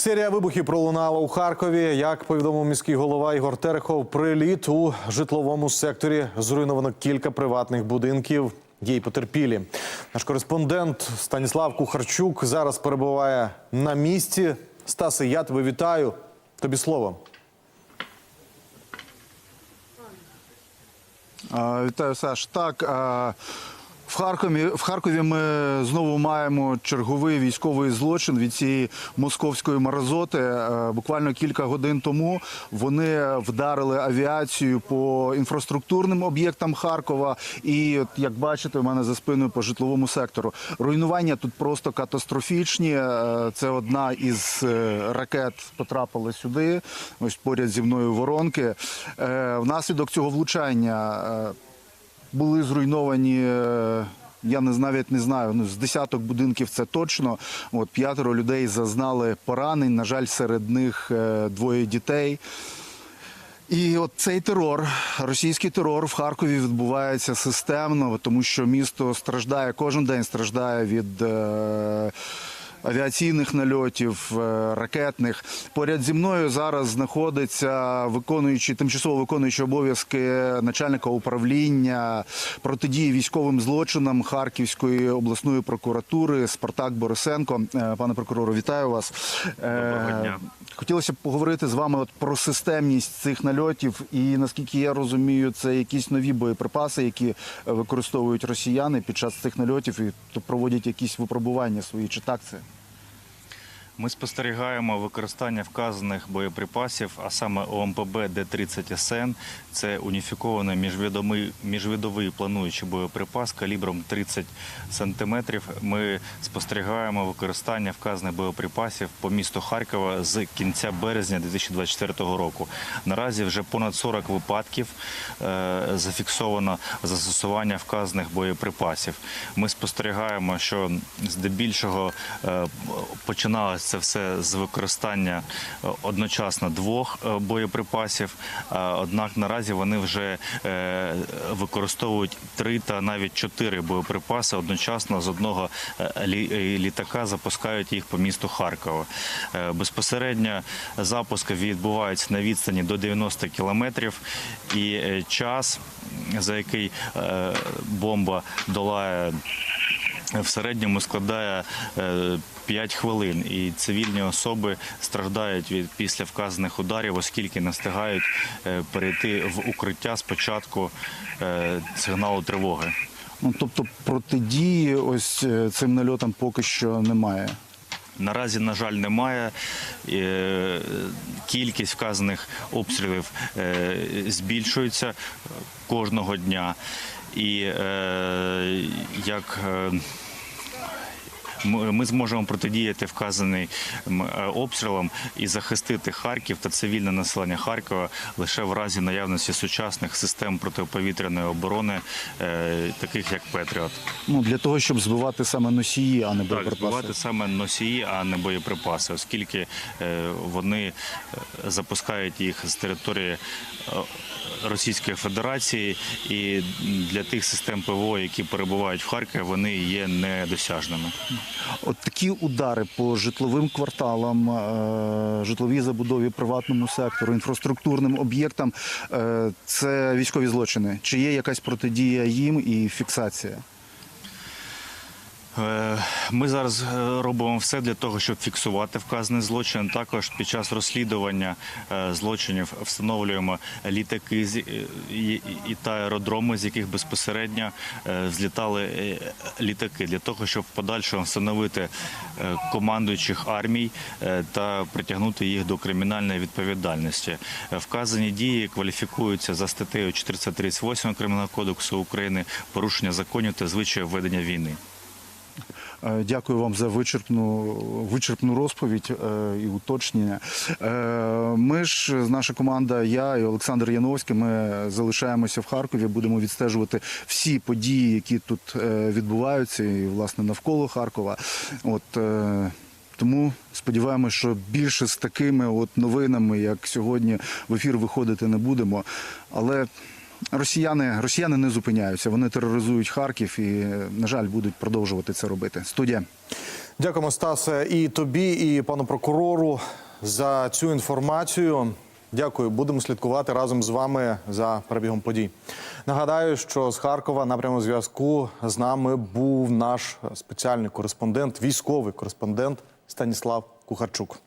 Серія вибухів пролунала у Харкові. Як повідомив міський голова Ігор Терехов, приліт у житловому секторі зруйновано кілька приватних будинків. Є й потерпілі. Наш кореспондент Станіслав Кухарчук зараз перебуває на місці. Стаси, я тебе вітаю. Тобі слово. Вітаю, Саш. Так, а, Харкові, в Харкові ми знову маємо черговий військовий злочин від цієї московської мразоти. Е, Буквально кілька годин тому вони вдарили авіацію по інфраструктурним об'єктам Харкова. І, як бачите, у мене за спиною по житловому сектору. Руйнування тут просто катастрофічні. Е, Це одна із е, ракет потрапила сюди. Ось поряд зі мною воронки. Внаслідок цього влучання. були зруйновані. Я не навіть не знаю. Ну з десяток будинків це точно. От п'ятеро людей зазнали поранень. На жаль, серед них е, двоє дітей. І от цей терор, російський терор в Харкові відбувається системно, тому що місто страждає кожен день страждає від. Е- Авіаційних нальотів, е, ракетних поряд зі мною зараз знаходиться виконуючий тимчасово виконуючий обов'язки начальника управління протидії військовим злочинам Харківської обласної прокуратури Спартак Борисенко. Е, Пане прокурору, вітаю вас. Е, Доброго дня. Хотілося б поговорити з вами от про системність цих нальотів, і наскільки я розумію, це якісь нові боєприпаси, які е, використовують росіяни під час цих нальотів, і проводять якісь випробування свої. Чи так це? Ми спостерігаємо використання вказаних боєприпасів, а саме ОМПБ Д-30СН. Це уніфікований міжвідовий плануючий боєприпас калібром 30 сантиметрів. Ми спостерігаємо використання вказаних боєприпасів по місту Харкова з кінця березня 2024 року. Наразі вже понад 40 випадків е, зафіксовано застосування вказаних боєприпасів. Ми спостерігаємо, що здебільшого е, починалося це все з використання е, одночасно двох е, боєприпасів. Е, Однак наразі вони вже використовують три та навіть чотири боєприпаси одночасно з одного лі- літака запускають їх по місту Харкова. Безпосередньо запуск відбувається на відстані до 90 кілометрів, і час, за який бомба долає в середньому складає е, 5 хвилин, і цивільні особи страждають від після вказаних ударів, оскільки не встигають е, перейти в укриття спочатку е, сигналу тривоги. Ну тобто протидії ось е, цим нальотам поки що немає. Наразі, на жаль, немає. Е, Кількість вказаних обстрілів е, збільшується кожного дня. І е, як е, ми зможемо протидіяти вказаним е, обстрілам і захистити Харків та цивільне населення Харкова лише в разі наявності сучасних систем протиповітряної оборони, е, таких як Петріот. Ну для того, щоб збивати саме носії, а не Так, боєприпаси. збивати саме носії, а не боєприпаси, оскільки е, вони запускають їх з території Російської Федерації, і для тих систем ПВО, які перебувають в Харкові, вони є недосяжними. От такі удари по житловим кварталам, е, житловій забудові, приватному сектору, інфраструктурним об'єктам е, це військові злочини. Чи є якась протидія їм і фіксація? Е, Ми зараз е, робимо все для того, щоб фіксувати вказаний злочин. Також під час розслідування е, злочинів встановлюємо літаки і та аеродроми, з яких безпосередньо злітали літаки, для того, щоб в подальшому встановити командуючих армій та притягнути їх до кримінальної відповідальності. Вказані дії кваліфікуються за статтею 438 Кримінального кодексу України порушення законів та звичаїв ведення війни. Е, Дякую вам за вичерпну вичерпну розповідь е, і уточнення. Е, Ми ж, наша команда, я і Олександр Яновський, ми залишаємося в Харкові, будемо відстежувати всі події, які тут відбуваються, і власне навколо Харкова. От тому сподіваємося, що більше з такими от новинами, як сьогодні, в ефір виходити не будемо. Але росіяни, росіяни не зупиняються. Вони тероризують Харків і, на жаль, будуть продовжувати це робити. Студія. Дякуємо, Стасе, і тобі, і пану прокурору за цю інформацію. Дякую, будемо слідкувати разом з вами за перебігом подій. Нагадаю, що з Харкова на прямому зв'язку з нами був наш спеціальний кореспондент, військовий кореспондент Станіслав Кухарчук.